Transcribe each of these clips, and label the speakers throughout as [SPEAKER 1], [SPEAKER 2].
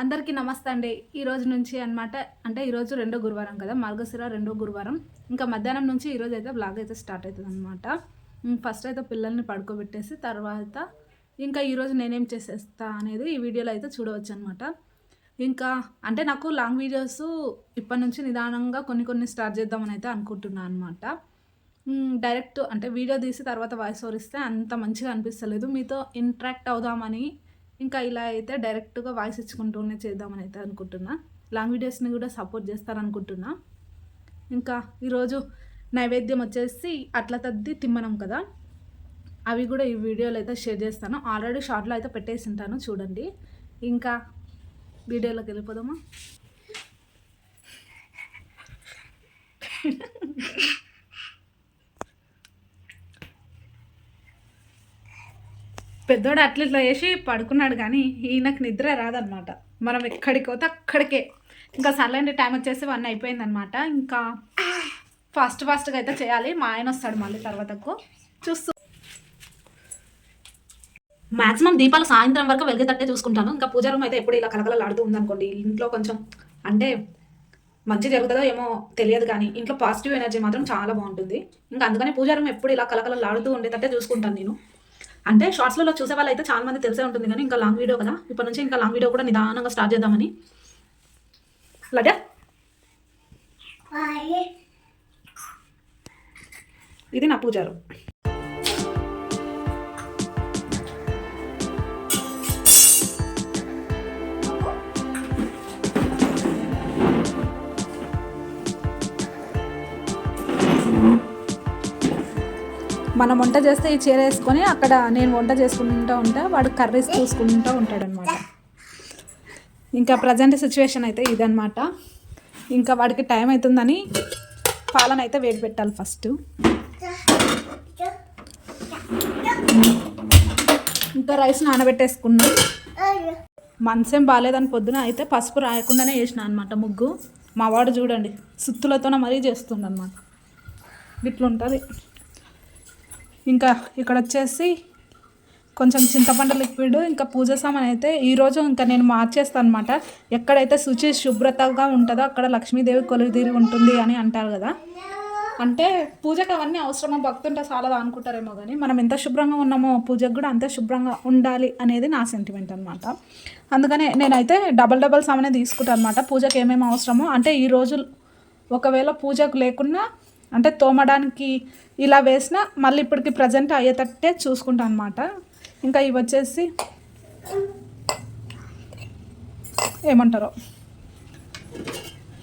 [SPEAKER 1] అందరికీ నమస్తే అండి. ఈ రోజు నుంచి అన్నమాట అంటే ఈరోజు రెండో గురువారం కదా మార్గశిర రెండో గురువారం. ఇంకా మధ్యాహ్నం నుంచి ఈరోజు అయితే బ్లాగ్ అయితే స్టార్ట్ అవుతుంది అనమాట ఫస్ట్ అయితే పిల్లల్ని పడుకోబెట్టేసి తర్వాత ఇంకా ఈరోజు నేనేం చేసేస్తా అనేది ఈ వీడియోలో అయితే చూడవచ్చు అనమాట ఇంకా అంటే నాకు లాంగ్ వీడియోస్ ఇప్పటి నుంచి నిదానంగా కొన్ని కొన్ని స్టార్ట్ చేద్దామని అయితే అనుకుంటున్నాను అనమాట డైరెక్ట్ అంటే వీడియో తీసి తర్వాత వాయిస్ ఓవర్ ఇస్తే అంత మంచిగా అనిపిస్తలేదు. మీతో ఇంట్రాక్ట్ అవుదామని ఇంకా ఇలా అయితే డైరెక్ట్గా వాయిస్ ఇచ్చుకుంటూనే చేద్దామని అయితే అనుకుంటున్నా. లాంగ్ వీడియోస్ని కూడా సపోర్ట్ చేస్తారనుకుంటున్నా. ఇంకా ఈరోజు నైవేద్యం వచ్చేసి అట్ల తద్ది తిమ్మనం కదా. అవి కూడా ఈ వీడియోలో అయితే షేర్ చేస్తాను. ఆల్రెడీ షార్ట్లో అయితే పెట్టేసి ఉంటాను చూడండి. ఇంకా వీడియోలోకి వెళ్ళిపోదామా? పెద్దోడు అట్లా ఇట్లా వేసి పడుకున్నాడు కానీ ఈయనకు నిద్ర రాదనమాట మనం ఎక్కడికి పోతే అక్కడికే. ఇంకా సర్లేండి టైం వచ్చేసి వన్ అయిపోయిందనమాట ఇంకా ఫాస్ట్ ఫాస్ట్గా అయితే చేయాలి. మా ఆయన వస్తాడు మళ్ళీ తర్వాతకు చూస్తూ. మాక్సిమం దీపాలు సాయంత్రం వరకు వెలిగేటట్టే చూసుకుంటాను. ఇంకా పూజ రూమ్ అయితే ఎప్పుడు ఇలా కలకలలాడుతూ ఉందనుకోండి. ఇంట్లో కొంచెం అంటే మంచి జరుగుతుందో ఏమో తెలియదు కానీ ఇంట్లో పాజిటివ్ ఎనర్జీ మాత్రం చాలా బాగుంటుంది. ఇంకా అందుకని పూజా రూమ్ ఎప్పుడు ఇలా కలకలలాడుతూ ఉండేటట్టే చూసుకుంటాను నేను. అంటే షార్ట్స్లలో చూసే వాళ్ళు అయితే చాలా మంది తెలిసే ఉంటుంది కానీ ఇంకా లాంగ్ వీడియో కదా. ఇప్పటి నుంచి ఇంకా లాంగ్ వీడియో కూడా నిదానంగా స్టార్ట్ చేద్దామని. లడ్డా? ఇది నా పూజారు. మనం వంట చేస్తే ఈ చీర వేసుకొని అక్కడ నేను వంట చేసుకుంటూ ఉంటా వాడు కర్రీస్ చూసుకుంటూ ఉంటాడనమాట ఇంకా ప్రజెంట్ సిచ్యువేషన్ అయితే ఇదనమాట ఇంకా వాడికి టైం అవుతుందని పాలన అయితే వేడి పెట్టాలి ఫస్ట్ ఇంకా రైస్ నానబెట్టేసుకున్నాం. మనసేం బాగాలేదని పొద్దున అయితే పసుపు రాయకుండానే వేసిన అనమాట ముగ్గు. మా వాడు చూడండి సుత్తులతోనే మరీ చేస్తుండనమాట ఇట్లుంటుంది. ఇంకా ఇక్కడ వచ్చేసి కొంచెం చింతపండు లిక్విడ్ ఇంకా పూజ సామాన్ అయితే ఈరోజు ఇంకా నేను మార్చేస్తాను అనమాట ఎక్కడైతే శుచి శుభ్రతగా ఉంటుందో అక్కడ లక్ష్మీదేవి కొలువుదీరి ఉంటుంది అని అంటారు కదా. అంటే పూజకు అవన్నీ అవసరమో? భక్తుంటే చాలదా అనుకుంటారేమో కానీ మనం ఎంత శుభ్రంగా ఉన్నామో పూజకు కూడా అంతే శుభ్రంగా ఉండాలి అనేది నా సెంటిమెంట్ అనమాట అందుకనే నేనైతే డబల్ డబల్ సామానే తీసుకుంటాను అనమాట పూజకు ఏమేమి అవసరమో. అంటే ఈ రోజు ఒకవేళ పూజకు లేకున్నా అంటే తోమడానికి ఇలా వేసిన మళ్ళీ ఇప్పటికి ప్రజెంట్ అయ్యేటట్టే చూసుకుంటాను అనమాట ఇంకా ఇవి వచ్చేసి ఏమంటారో?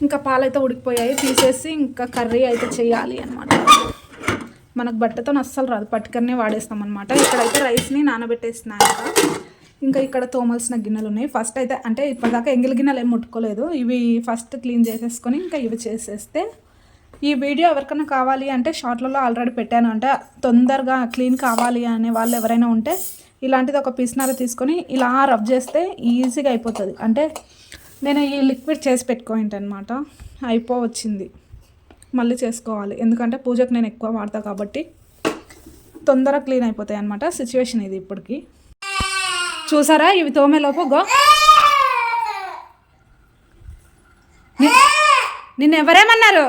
[SPEAKER 1] ఇంకా పాలైతే ఉడికిపోయాయి. తీసేసి ఇంకా కర్రీ అయితే చేయాలి అనమాట మనకు బట్టతో అస్సలు రాదు. పట్టుకనే వాడేస్తాం అనమాట ఇక్కడైతే రైస్ని నానబెట్టేసినాక ఇంకా ఇంకా ఇక్కడ తోమాల్సిన గిన్నెలు ఉన్నాయి. ఫస్ట్ అయితే అంటే ఇప్పటిదాకా ఎంగిలి గిన్నెలు ఏం ముట్టుకోలేదు. ఇవి ఫస్ట్ క్లీన్ చేసేసుకొని ఇంకా ఇవి చేసేస్తే ఈ వీడియో ఎవరికైనా కావాలి అంటే షార్ట్లలో ఆల్రెడీ పెట్టాను అంటే తొందరగా క్లీన్ కావాలి అనే వాళ్ళు ఎవరైనా ఉంటే ఇలాంటిది ఒక పీస్నార తీసుకొని ఇలా రబ్ చేస్తే ఈజీగా అయిపోతుంది. అంటే నేను ఈ లిక్విడ్ చేసి పెట్టుకోయింటి అయిపో అయిపోవచ్చింది. మళ్ళీ చేసుకోవాలి. ఎందుకంటే పూజకు నేను ఎక్కువ వాడతా కాబట్టి తొందరగా క్లీన్ అయిపోతాయి అనమాట సిచ్యువేషన్ ఇది ఇప్పటికి. చూసారా? ఇవి తోమేలోపు గో. నిన్నెవరేమన్నారు?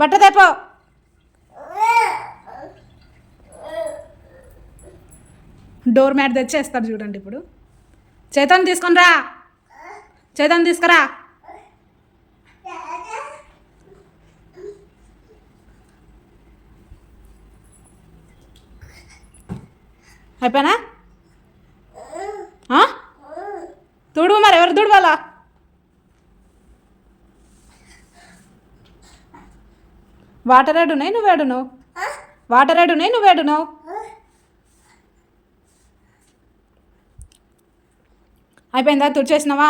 [SPEAKER 1] బట్ట తెపో డోర్ మ్యాట్ తెచ్చేస్తాడు చూడండి ఇప్పుడు. చైతన్ తీసుకొని రా. చైతన్ తీసుకురా. అయిపోయినా? తుడువు మరి ఎవరు తుడవాలా? వాటర్ ఏడున్నాయి నువ్వు ఏడున్నావు వాటర్ ఏడున్నాయి నువ్వు ఏడున్నావు అయిపోయిందా? తుడిచేసినావా?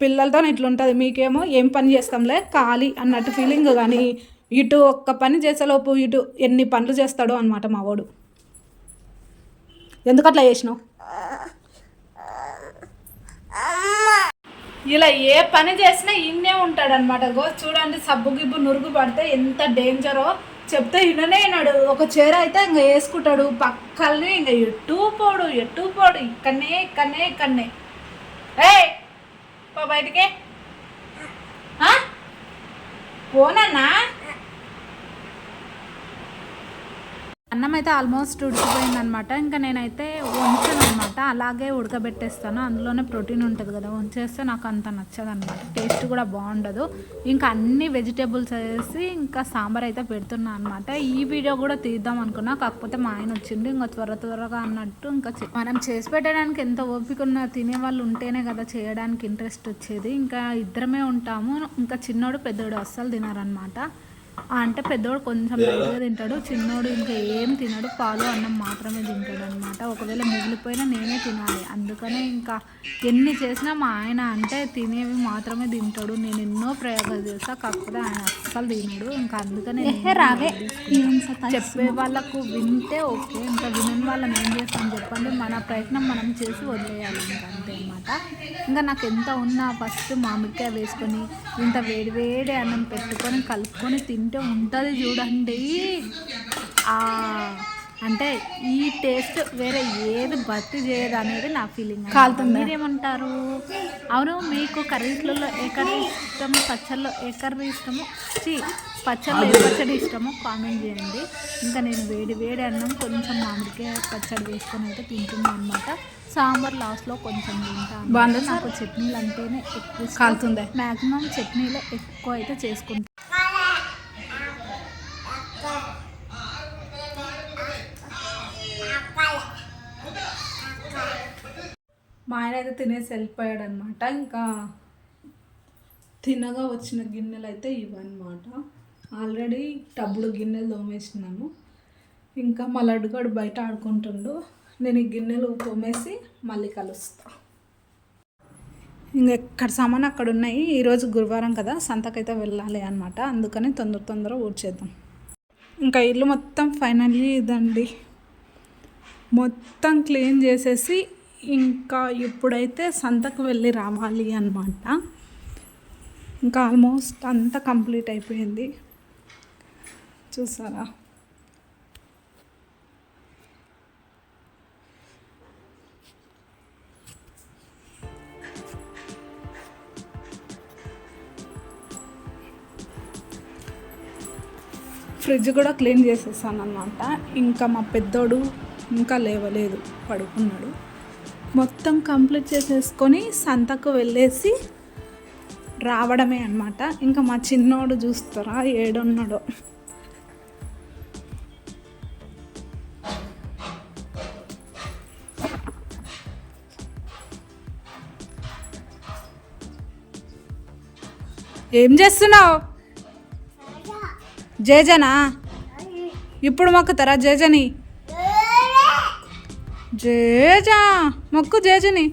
[SPEAKER 1] పిల్లలతో ఇట్లుంటుంది మీకేమో ఏం పని చేస్తాంలే ఖాళీ అన్నట్టు ఫీలింగ్ కానీ ఇటు ఒక్క పని చేసేలోపు ఇటు ఎన్ని పనులు చేస్తాడో అనమాట మా వాడు. చేసినావు? ఇలా ఏ పని చేసినా ఈయనే ఉంటాడనమాట గో చూడండి సబ్బు గిబ్బు నురుగు పడితే ఎంత డేంజరో చెప్తే ఈయననే అయినాడు ఒక చీర అయితే ఇంకా వేసుకుంటాడు. పక్కనే ఇంకా ఎటు పోడు ఎటు పోడు. ఇక్కడనే ఇక్కడనే ఇక్కడనే. ఏ పో బయటికి. పోనన్నా? అన్నం అయితే ఆల్మోస్ట్ ఉడికిపోయింది అనమాట ఇంకా నేనైతే వంచాను అనమాట అలాగే ఉడకబెట్టేస్తాను. అందులోనే ప్రోటీన్ ఉంటుంది కదా వంచేస్తే నాకు అంత నచ్చదు అనమాట టేస్ట్ కూడా బాగుండదు. ఇంకా అన్ని వెజిటేబుల్స్ వేసి ఇంకా సాంబార్ అయితే పెడుతున్నా అనమాట ఈ వీడియో కూడా తీద్దాం అనుకున్నా. కాకపోతే మా ఆయన వచ్చిండు. ఇంకా త్వర త్వరగా అన్నట్టు ఇంకా మనం చేసి పెట్టడానికి ఎంత ఓపిక ఉన్నా తినే వాళ్ళు ఉంటేనే కదా చేయడానికి ఇంట్రెస్ట్ వచ్చేది. ఇంకా ఇద్దరమే ఉంటాము. ఇంకా చిన్నోడు పెద్దోడు అస్సలు తినారనమాట అంటే పెద్దోడు కొంచెం లైట్గా తింటాడు చిన్నోడు ఇంకా ఏం తినడు పాలు అన్నం మాత్రమే తింటాడు అనమాట ఒకవేళ మిగిలిపోయినా నేనే తినాలి. అందుకనే ఇంకా ఎన్ని చేసినా మా ఆయన అంటే తినేవి మాత్రమే తింటాడు. నేను ఎన్నో ప్రయోగాలు చేస్తా కాకపోతే ఆయన అస్సలు తినడు. ఇంకా అందుకనే
[SPEAKER 2] రాగే.
[SPEAKER 1] చెప్పే వాళ్ళకు వింటే ఓకే ఇంకా వినని వాళ్ళని ఏం చేస్తాం చెప్పండి. మన ప్రయత్నం మనం చేసి వదిలేయాలి ఇంకా అంతే అనమాట ఇంకా నాకు ఎంత ఉన్నా ఫస్ట్ మామిడికాయ వేసుకొని ఇంత వేడి వేడి అన్నం పెట్టుకొని కలుపుకొని తింటే ఉంటుంది చూడండి. అంటే ఈ టేస్ట్ వేరే ఏది భర్తీ చేయదు అనేది నా ఫీలింగ్
[SPEAKER 2] కాలుతుందా?
[SPEAKER 1] మీరేమంటారు? అవును మీకు కర్రీస్లలో ఏ కర్రీ ఇష్టము పచ్చళ్ళలో ఏ కర్రీ ఇష్టము? చి పచ్చళ్ళు ఏ పచ్చడి ఇష్టమో కామెంట్ చేయండి. ఇంకా నేను వేడి వేడి అన్నం కొంచెం మామిడికాయ పచ్చడి వేసుకొని అయితే తింటున్నాను అనమాట సాంబార్ లాస్ట్లో కొంచెం తింటాను
[SPEAKER 2] బాగుందా
[SPEAKER 1] నాకు చట్నీలు అంటేనే ఎక్కువ
[SPEAKER 2] కాలుతుందా?
[SPEAKER 1] మ్యాక్సిమం చట్నీలే ఎక్కువ అయితే చేసుకుంటాను మా ఆయన అయితే తినేసి వెళ్ళిపోయాడు అనమాట ఇంకా తినగా వచ్చిన గిన్నెలు అయితే ఇవన్నమాట. ఆల్రెడీ టబ్బుడు గిన్నెలు తోమేసినాను. ఇంకా మా లడ్డుగాడు బయట ఆడుకుంటుండు. నేను ఈ గిన్నెలు తోమేసి మళ్ళీ కలుస్తా. ఇంకా ఎక్కడ సామాన్ అక్కడ ఉన్నాయి. ఈరోజు గురువారం కదా సంతకైతే వెళ్ళాలి అనమాట అందుకని తొందర తొందర ఊడ్చేద్దాం ఇంకా ఇల్లు మొత్తం ఫైనల్లీ ఇదండి. మొత్తం క్లీన్ చేసేసి ఇంకా ఇప్పుడైతే సంతకు వెళ్ళి రావాలి అనమాట ఇంకా ఆల్మోస్ట్ అంతా కంప్లీట్ అయిపోయింది. చూసారా? ఫ్రిడ్జ్ కూడా క్లీన్ చేసేసాను అనమాట ఇంకా మా పెద్దోడు ఇంకా లేవలేదు పడుకున్నాడు. మొత్తం కంప్లీట్ చేసేసుకొని సంతకు వెళ్ళేసి రావడమే అనమాట ఇంకా మా చిన్నోడు చూస్తారా? ఏడున్నాడో. ఏం చేస్తున్నావు? జేజనా? ఇప్పుడు మొక్కుతారా జేజని. జేజా మొక్కు జేజని.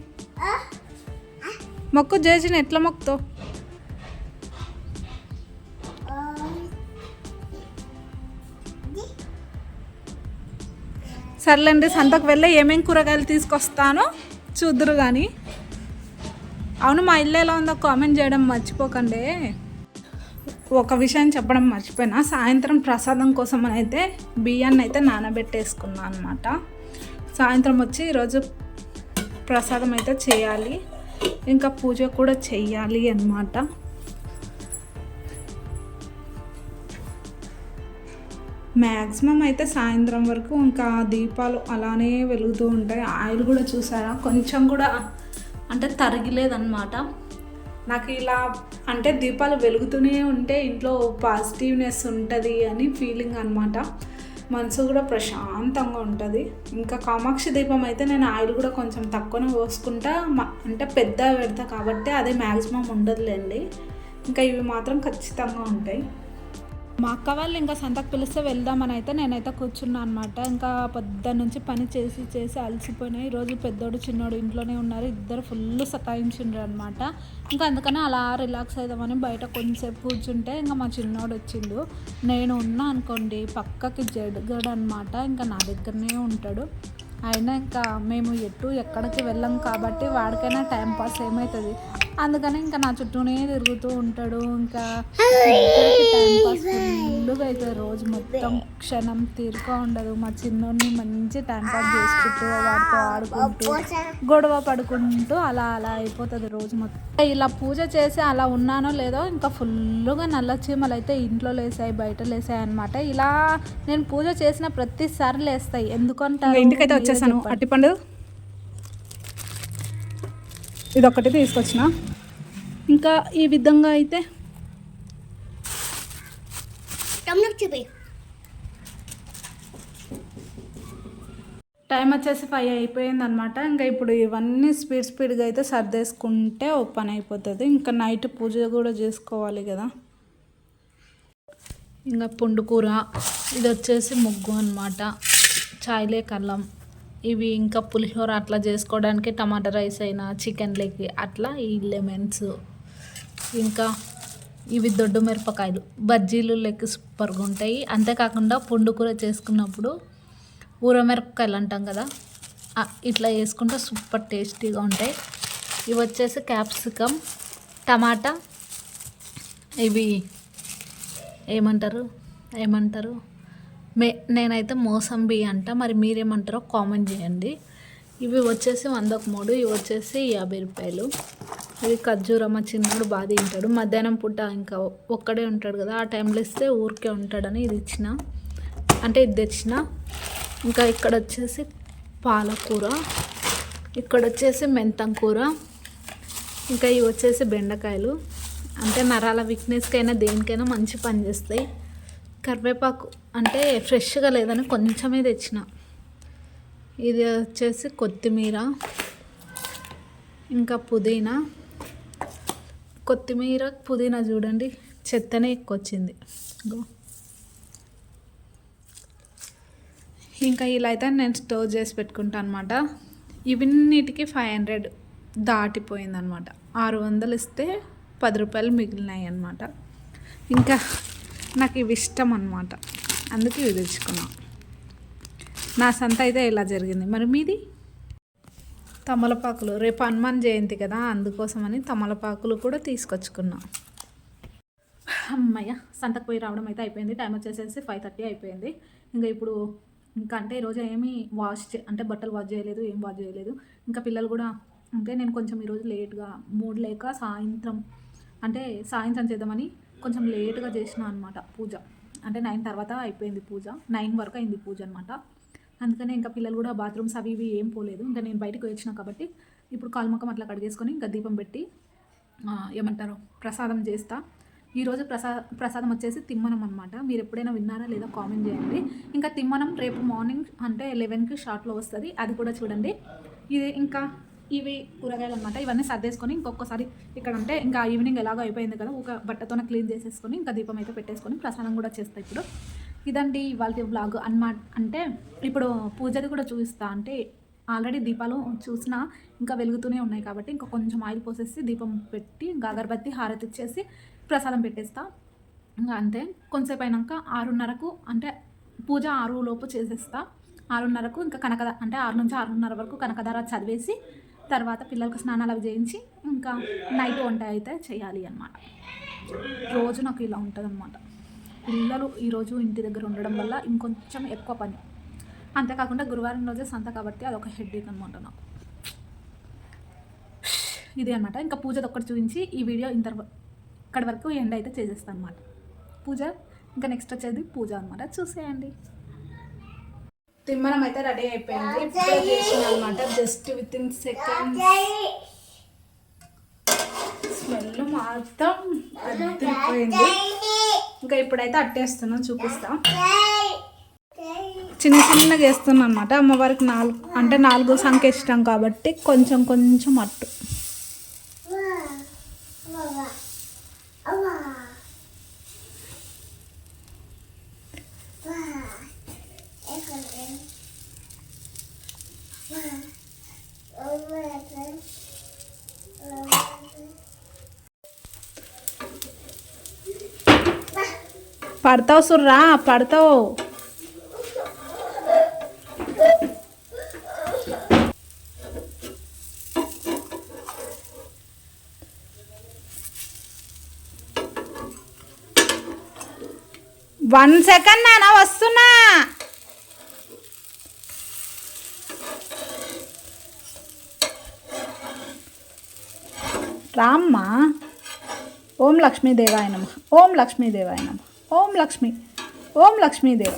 [SPEAKER 1] మొక్కు జేజని ఎట్లా మొక్కుతావు? సర్లేండి సంతకు వెళ్ళి ఏమేం కూరగాయలు తీసుకొస్తానో చూద్దరు కానీ అవును మా ఇల్లు ఎలా ఉందో కామెంట్ చేయడం మర్చిపోకండి. ఒక విషయం చెప్పడం మర్చిపోయినా సాయంత్రం ప్రసాదం కోసం అయితే బియ్యాన్ని అయితే నానబెట్టేసుకున్నాను అనమాట సాయంత్రం వచ్చి ఈరోజు ప్రసాదం అయితే చేయాలి. ఇంకా పూజ కూడా చెయ్యాలి అన్నమాట. మ్యాక్సిమం అయితే సాయంత్రం వరకు ఇంకా దీపాలు అలానే వెలుగుతూ ఉంటాయి. ఆయిల్ కూడా చూసారా? కొంచెం కూడా అంటే తరిగిలేదన్నమాట. నాకు ఇలా అంటే దీపాలు వెలుగుతూనే ఉంటే ఇంట్లో పాజిటివ్నెస్ ఉంటుంది అని ఫీలింగ్ అనమాట మనసు కూడా ప్రశాంతంగా ఉంటుంది. ఇంకా కామాక్షి దీపం అయితే నేను ఆయిల్ కూడా కొంచెం తక్కువనే పోసుకుంటా అంటే పెద్ద పెడతా కాబట్టి అదే మ్యాక్సిమం ఉండదులేండి. ఇంకా ఇవి మాత్రం ఖచ్చితంగా ఉంటాయి. మా అక్క వాళ్ళు ఇంకా సంతకు పిలిస్తే వెళ్దామని అయితే నేనైతే కూర్చున్నా అనమాట ఇంకా పొద్దున్న నుంచి పని చేసి చేసి అలసిపోయినాయి. ఈరోజు పెద్దోడు చిన్నోడు ఇంట్లోనే ఉన్నారు. ఇద్దరు ఫుల్ సతాయించిండ్రు అనమాట ఇంకా అందుకని అలా రిలాక్స్ అవుదామని బయట కొంచెంసేపు కూర్చుంటే ఇంకా మా చిన్నోడు వచ్చిండు. నేను ఉన్నా అనుకోండి పక్కకి జడ్గడు అనమాట ఇంకా నా దగ్గరనే ఉంటాడు. అయినా ఇంకా మేము ఎటు ఎక్కడికి వెళ్ళాం కాబట్టి వాడికైనా టైం పాస్ ఏమవుతుంది అందుకని ఇంకా నా చుట్టూనే తిరుగుతూ ఉంటాడు. ఇంకా టైం ఫుల్గా అవుతుంది రోజు మొత్తం క్షణం తీరుగా ఉండదు. మా చిన్నోడిని మంచి టైం పాస్ చేసుకుంటూ వాడితో ఆడుకుంటూ గొడవ పడుకుంటూ అలా అలా అయిపోతుంది రోజు మొత్తం. ఇలా పూజ చేసి అలా ఉన్నానో లేదో ఇంకా ఫుల్గా నల్ల చీమలు అయితే ఇంట్లో లేసాయి బయట లేసాయి అనమాట ఇలా నేను పూజ చేసిన ప్రతిసారి లేస్తాయి. ఎందుకంటే
[SPEAKER 2] ఇంటికైతే వచ్చేసాను. అట్టిపండు ఇది ఒక్కటి తీసుకొచ్చిన.
[SPEAKER 1] ఇంకా ఈ విధంగా అయితే టైం వచ్చేసి ఫైవ్ అయిపోయింది అనమాట ఇంకా ఇప్పుడు ఇవన్నీ స్పీడ్ స్పీడ్గా అయితే సర్దేసుకుంటే ఓ పని అయిపోతుంది. ఇంకా నైట్ పూజ కూడా చేసుకోవాలి కదా. ఇంకా పుండుకూర ఇది వచ్చేసి ముగ్గు అనమాట చాయ్లే కల్లం. ఇవి ఇంకా పులిహోర అట్లా చేసుకోవడానికి టమాటా రైస్ అయినా చికెన్ లెగ్ అట్లా ఈ లెమన్స్ ఇంకా ఇవి దొడ్డు మిరపకాయలు. బజ్జీలు లెక్క సూపర్గా ఉంటాయి. అంతేకాకుండా పుండు కూర చేసుకున్నప్పుడు ఊరమిరపకాయలు అంటాం కదా ఇట్లా వేసుకుంటే సూపర్ టేస్టీగా ఉంటాయి. ఇవి వచ్చేసి క్యాప్సికమ్ టమాటా ఇవి ఏమంటారు ఏమంటారు? మే నేనైతే మోసంబి అంట మరి మీరేమంటారో కామెంట్ చేయండి. ఇవి వచ్చేసి వందకు మూడు ఇవి వచ్చేసి యాభై రూపాయలు. ఇవి ఖర్జూర మా చిన్నోడు బాగా తింటాడు. మధ్యాహ్నం పూట ఇంకా ఒక్కడే ఉంటాడు కదా ఆ టైంలో ఇస్తే ఊరికే ఉంటాడని ఇది ఇచ్చిన. అంటే ఇది తెచ్చిన. ఇంకా ఇక్కడ వచ్చేసి పాలకూర ఇక్కడ వచ్చేసి మెంతం కూర ఇంకా ఇవి వచ్చేసి బెండకాయలు. అంటే నరాల వీక్నెస్కైనా దేనికైనా మంచి పని చేస్తాయి. కరివేపాకు అంటే ఫ్రెష్గా లేదని కొంచెమే తెచ్చిన. ఇది వచ్చేసి కొత్తిమీర ఇంకా పుదీనా. కొత్తిమీర పుదీనా చూడండి చెత్తనే ఎక్కువ వచ్చింది ఇంకా ఇలా అయితే నేను స్టోర్ చేసి పెట్టుకుంటాను అనమాట ఇవన్నిటికీ ఫైవ్ హండ్రెడ్ దాటిపోయిందనమాట ఆరు వందలు ఇస్తే పది రూపాయలు మిగిలినాయి అనమాట ఇంకా నాకు ఇవి ఇష్టం అనమాట అందుకే ఇవి తెచ్చుకున్నా. నా సంత అయితే ఇలా జరిగింది. మరి మీది? తమలపాకులు. రేపు హనుమాన్ జయంతి కదా అందుకోసమని తమలపాకులు కూడా తీసుకొచ్చుకున్నా. అమ్మయ్య సంతకు పోయి రావడం అయితే అయిపోయింది. టైం వచ్చేసేసి ఫైవ్ థర్టీ అయిపోయింది. ఇంకా ఇప్పుడు ఇంకా అంటే ఈరోజు ఏమీ వాష్ అంటే బట్టలు వాష్ చేయలేదు ఏం వాష్ చేయలేదు. ఇంకా పిల్లలు కూడా అంటే నేను కొంచెం ఈరోజు లేట్గా మూడు లేక సాయంత్రం అంటే సాయంత్రం చేద్దామని కొంచెం లేట్గా చేసిన అనమాట పూజ. అంటే నైన్ తర్వాత అయిపోయింది పూజ. నైన్ వరకు అయింది పూజ అనమాట అందుకనే ఇంకా పిల్లలు కూడా బాత్రూమ్స్ అవి ఇవి ఏం పోలేదు. ఇంకా నేను బయటకు వచ్చిన కాబట్టి ఇప్పుడు కాల్మకం అట్లా కడిగేసుకొని ఇంకా దీపం పెట్టి ఏమంటారు ప్రసాదం చేస్తా. ఈరోజు ప్రసా ప్రసాదం వచ్చేసి తిమ్మనం అనమాట మీరు ఎప్పుడైనా విన్నారా లేదా కామెంట్ చేయండి. ఇంకా తిమ్మనం రేపు మార్నింగ్ అంటే లెవెన్కి షార్ట్లో వస్తుంది. అది కూడా చూడండి. ఇది ఇంకా ఇవి కూరగాయలు అనమాట ఇవన్నీ సర్దేసుకొని ఇంకొకసారి ఇక్కడ అంటే ఇంకా ఈవినింగ్ ఎలాగో అయిపోయింది కదా ఒక బట్టతోనే క్లీన్ చేసేసుకొని ఇంకా దీపం అయితే పెట్టేసుకొని ప్రసాదం కూడా చేస్తా ఇప్పుడు. ఇదండి ఇవాళ బ్లాగ్ అన్నమాట అంటే ఇప్పుడు పూజది కూడా చూపిస్తా అంటే ఆల్రెడీ దీపాలు చూసినా ఇంకా వెలుగుతూనే ఉన్నాయి కాబట్టి ఇంకా కొంచెం ఆయిల్ పోసేసి దీపం పెట్టి గాగర్బత్తి అగరబత్తి హారతి ఇచ్చేసి ప్రసాదం పెట్టేస్తా. ఇంకా అంతే. కొంతసేపు అయినాక ఆరున్నరకు అంటే పూజ ఆరు లోపు చేసేస్తా. ఆరున్నరకు ఇంకా కనకద అంటే ఆరు నుంచి ఆరున్నర వరకు కనకదార చదివేసి తర్వాత పిల్లలకు స్నానాలు అవి చేయించి ఇంకా నైట్ వంట అయితే చేయాలి అనమాట రోజు నాకు ఇలా ఉంటుంది అనమాట పిల్లలు ఈరోజు ఇంటి దగ్గర ఉండడం వల్ల ఇంకొంచెం ఎక్కువ పని. అంతేకాకుండా గురువారం రోజే సంత కాబట్టి అదొక హెడ్ఏక్ అనమాట నాకు. ఇది అనమాట ఇంకా పూజది ఒక్కటి చూపించి ఈ వీడియో ఇంత ఇక్కడి వరకు ఎండ్ అయితే చేసేస్తాను అనమాట పూజ ఇంకా నెక్స్ట్ వచ్చేది పూజ అనమాట చూసేయండి. తిమ్మనం అయితే రెడీ అయిపోయింది. ఇప్పుడే చేసిన అనమాట just with in second smell మాత్రం అదిరిపోయింది ఇంకా ఇప్పుడైతే అట్టేస్తున్నా చూపిస్తా. చిన్న చిన్నగా వేస్తున్నా అనమాట. అమ్మవారికి నాలుగు అంటే నాలుగు సంఖ్య ఇష్టం కాబట్టి కొంచెం కొంచెం అట్టు. పడతావు సుర్రా పడతావు. వన్ సెకండ్ నాన్న వస్తున్నా. రామ్మా. ఓం లక్ష్మీదేవాయ నమ. ఓం లక్ష్మీదేవాయ నమ. ఓం లక్ష్మి ఓం లక్ష్మీదేవ.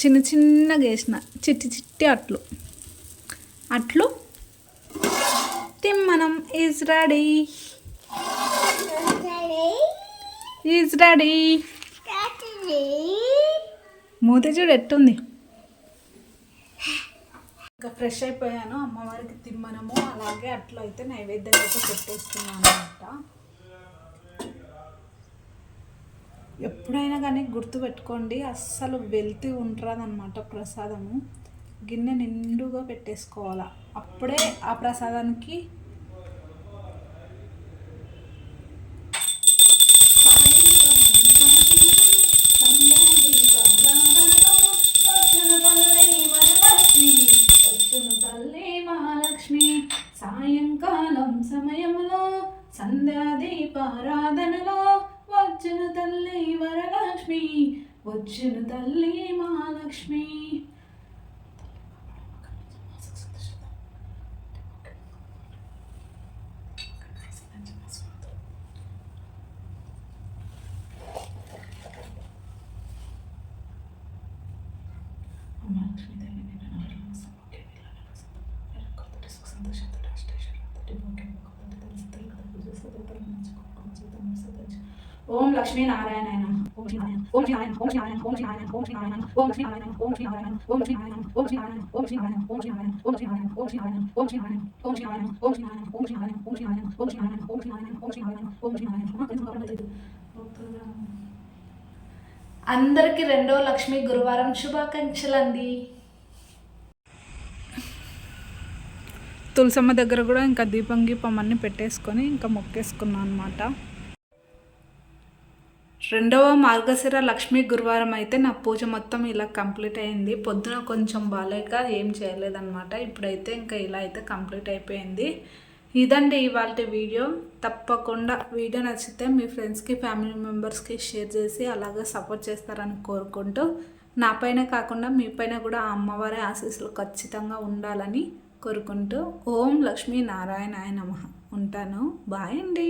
[SPEAKER 1] చిన్న చిన్నగా వేసిన చిట్టి చిట్టి అట్లు. అట్లు. తిమ్మనం ఈజ్ రెడీ. Is ready. మూత చూడు ఎట్టుంది. ఇంకా ఫ్రెష్ అయిపోయాను. అమ్మవారికి తిమ్మనము అలాగే అట్లు అయితే నైవేద్యం అయితే పెట్టేస్తున్నాను అనమాట ఎప్పుడైనా కానీ గుర్తు పెట్టుకోండి అస్సలు వెళ్తూ ఉంటుందన్నమాట ప్రసాదము. గిన్నె నిండుగా పెట్టేసుకోవాలా. అప్పుడే ఆ ప్రసాదానికి लक्ष्मी ఓం లక్ష్మీనారాయణ అందరికి రెండో లక్ష్మి గురువారం శుభాకాంక్షలండి
[SPEAKER 2] తులసమ్మ దగ్గర కూడా ఇంకా దీపం గీపం అన్నీ పెట్టేసుకొని ఇంకా మొక్కేసుకున్నాను అనమాట
[SPEAKER 1] రెండవ మార్గశిర లక్ష్మీ గురువారం అయితే నా పూజ మొత్తం ఇలా కంప్లీట్ అయింది. పొద్దున కొంచెం బాగాలేక ఏం చేయలేదన్నమాట. ఇప్పుడైతే ఇంకా ఇలా అయితే కంప్లీట్ అయిపోయింది. ఇదండి ఇవాళ వీడియో. తప్పకుండా వీడియో నచ్చితే మీ ఫ్రెండ్స్కి ఫ్యామిలీ మెంబర్స్కి షేర్ చేసి అలాగే సపోర్ట్ చేస్తారని కోరుకుంటూ నా పైన కాకుండా మీ పైన కూడా అమ్మవారి ఆశీస్సులు ఖచ్చితంగా ఉండాలని కోరుకుంటూ ఓం లక్ష్మీ నారాయణ నమ. ఉంటాను. బాయ్ అండి.